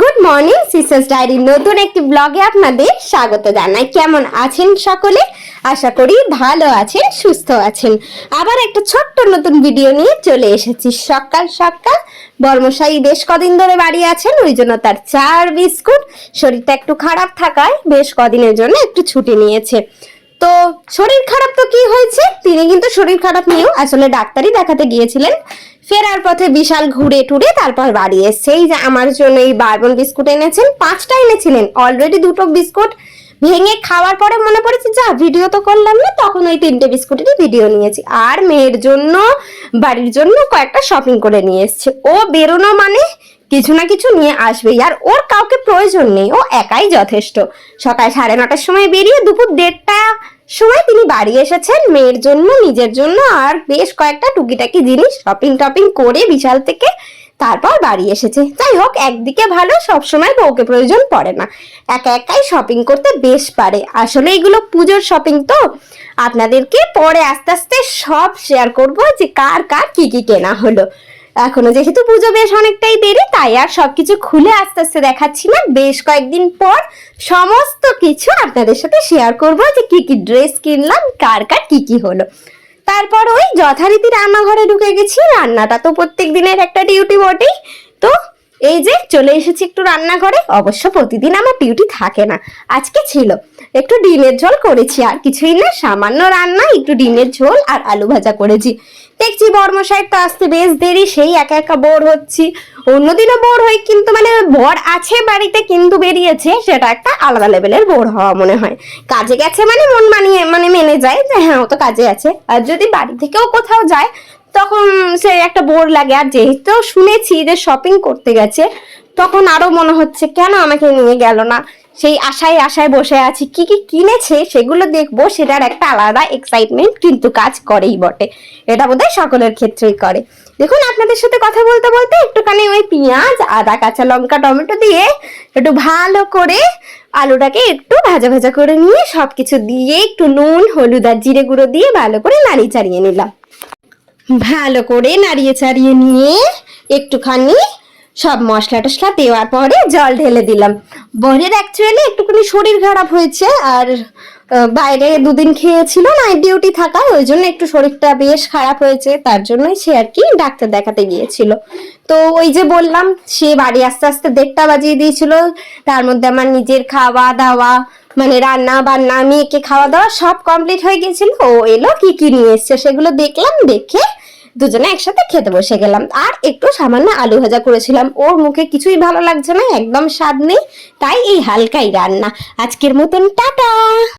Good morning সিসার্স diary নতুন একটি ব্লগে আপনাদের স্বাগত জানাই। কেমন আছেন সকলে? আশা করি ভালো আছেন, সুস্থ আছেন। আবার একটা ছোট্ট নতুন ভিডিও নিয়ে চলে এসেছি। সকাল সকাল, বর্মশাই বেশ কদিন ধরে বাড়ি আছেন, ওই জন্য তার চার বিস্কুট, শরীরটা একটু খারাপ থাকায় বেশ কদিনের জন্য একটু ছুটি নিয়েছে। তো শরীর খারাপ তো কি হয়েছে? তিনি কিন্তু শরীর খারাপ নিয়েও আসলে ডাক্তারই দেখাতে গিয়েছিলেন। ফেরার পথে বিশাল ঘুরে টুরে তারপর বাড়ি এসছে। এই যে আমার জন্য এই বারবন বিস্কুট এনেছেন, পাঁচটা এনেছিলেন অলরেডি দুটো বিস্কুট। ভেঙে খাওয়ার পরে মনে পড়েছে, যা ভিডিও তো করলাম না, তখন ওই তিনটে বিস্কুটেরই ভিডিও নিয়েছি। আর মেয়ের জন্য, বাড়ির জন্য কয়েকটা শপিং করে নিয়ে এসছে। ও বেরোনো মানে কিছু না কিছু নিয়ে আসবেই, আর ওর কাউকে প্রয়োজন নেই, ও একাই যথেষ্ট। সকাল সাড়ে নটার সময় বেরিয়ে দুপুর দেড়টা সময় তিনি বাড়ি এসেছেন, মেয়ের জন্য, নিজের জন্য, আর বেশ কয়েকটা টুকিটাকি জিনিস শপিং টপিং করে বিশাল থেকে তারপর বাড়ি এসেছে। যাই হোক, একদিকে ভালো সবসময় বউকে প্রয়োজন পড়ে না। একা একাই শপিং করতে বেশ পারে। আসলে এগুলো পুজোর শপিং তো। আপনাদেরকে পরে আস্তে আস্তে সব শেয়ার করব যে কার কার কি কি কেনা হলো। এখনও যেহেতু পুজো বেশ অনেকটাই দেরি তাই আর সবকিছু খুলে আস্তে আস্তে দেখাচ্ছি না। বেশ কয়েকদিন পর সমস্ত কিছু আপনাদের সাথে শেয়ার করব যে কি কি ড্রেস কিনলাম, কার কার কি কি হলো। তারপর ওই যথারীতি রান্নাঘরে ঢুকে গেছি, রান্নাটা তো প্রত্যেক দিনের একটা ডিউটি বটেই। তো এই যে চলে এসেছি একটু রান্নাঘরে, অবশ্য প্রতিদিন আমার ডিউটি থাকে না, আজকে ছিল। একটু ডিমের ঝোল করেছি, আর কিছুই না, সামান্য রান্না একটু ডিমের ঝোল আর আলু ভাজা করেছি। দেখছি বর্মশাহের তো আসতে বেশ দেরি, সেই একা একা বোর হচ্ছি। অন্যদিনও বোর হই, কিন্তু মানে বর আছে বাড়িতে, কিন্তু বেরিয়েছে, সেটা একটা আলাদা লেভেলের বোর হওয়া মনে হয়। কাজে গেছে মানে মন মানিয়ে মানে মেনে যায় যে হ্যাঁ ও তো কাজে আছে। আর যদি বাড়ি থেকেও কোথাও যায়, তখন সে একটা বোর লাগে। আর যেহেতু শুনেছি যে শপিং করতে গেছে, তখন আরও মনে হচ্ছে, কেন আমাকে নিয়ে গেল না? সেই আশায় আশায় বসে আছি। কি কি কিনেছে সেগুলো দেখব, সেটার একটা আলাদা এক্সাইটমেন্ট কিন্তু কাজ করেই বটে। এটা বোধহয় সকলের ক্ষেত্রেই করে। দেখুন, আপনাদের সাথে কথা বলতে বলতে একটুখানি ওই পেঁয়াজ, আদা, কাঁচা লঙ্কা, টমেটো দিয়ে একটু ভালো করে আলুটাকে একটু ভাজা ভাজা করে নিয়ে সবকিছু দিয়ে একটু নুন, হলুদ আর জিরে গুঁড়ো দিয়ে ভালো করে নাড়িয়ে চাড়িয়ে নিলাম। ভালো করে নাড়িয়ে চাড়িয়ে নিয়ে একটুখানি সব মশলা টশলা দেওয়ার পরে জল ঢেলে দিলাম। বরের অ্যাকচুয়ালি একটুখানি শরীর খারাপ হয়েছে আর বাইরে দুদিন খেয়েছিল নাইট ডিউটি থাকায়, ওই জন্য একটু শরীরটা বেশ খারাপ হয়েছে, তার জন্যই সে আর কি ডাক্তার দেখাতে গিয়েছিল। তো ওই যে বললাম, সে বাড়ি আস্তে আস্তে দেড়টা বাজিয়ে দিয়েছিল, তার মধ্যে আমার নিজের খাওয়া দাওয়া মানে রান্না বান্না, মেয়েকে খাওয়া দাওয়া সব কমপ্লিট হয়ে গেছিল ও এলো কি কি নিয়ে এসছে সেগুলো দেখলাম, দেখে দুজনে একসাথে খেতে বসে গেলাম। আর একটু সামান্য আলু ভাজা করেছিলাম। ওর মুখে কিছুই ভালো লাগছে না, একদম স্বাদ নেই, তাই এই হালকাই রান্না। আজকের মতন, টাটা!